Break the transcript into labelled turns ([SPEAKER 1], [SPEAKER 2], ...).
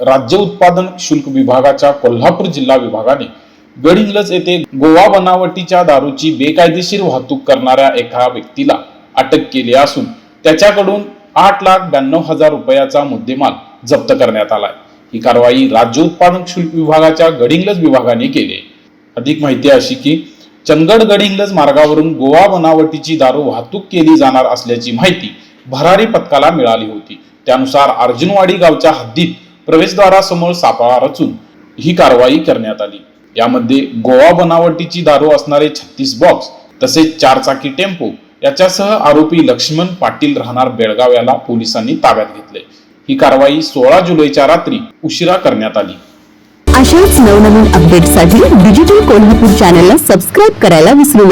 [SPEAKER 1] राज्य उत्पादन शुल्क विभागाच्या कोल्हापूर जिल्हा विभागाने गडिंग्लज येथे गोवा बनावटीच्या दारूची बेकायदेशीर वाहतूक करणाऱ्या एका व्यक्तीला अटक केली असून त्याच्याकडून आठ लाख ब्याण्णव हजार रुपयाचा मुद्देमाल जप्त करण्यात आलाय. ही कारवाई राज्य उत्पादन शुल्क विभागाच्या गडिंग्लज विभागाने केली अधिक माहिती अशी की चंदगड गडिंग्लज मार्गावरून गोवा बनावटीची दारू वाहतूक केली जाणार असल्याची माहिती भरारी पथकाला मिळाली होती. त्यानुसार अर्जुनवाडी गावच्या हद्दीत प्रवेशद्वारासमोर सापळा रचून ही कारवाई करण्यात आली. यामध्ये गोवा बनावटीची दारू असणारे छत्तीस बॉक्स तसेच चारचाकी टेम्पो याच्यासह आरोपी लक्ष्मण पाटील राहणार बेळगाव याला पोलिसांनी ताब्यात घेतले. ही कारवाई सोळा जुलैच्या रात्री उशिरा करण्यात आली.
[SPEAKER 2] अशाच नवनवीन अपडेटसाठी डिजिटल कोल्हापूर चॅनलला सबस्क्राईब करायला विसरू नका.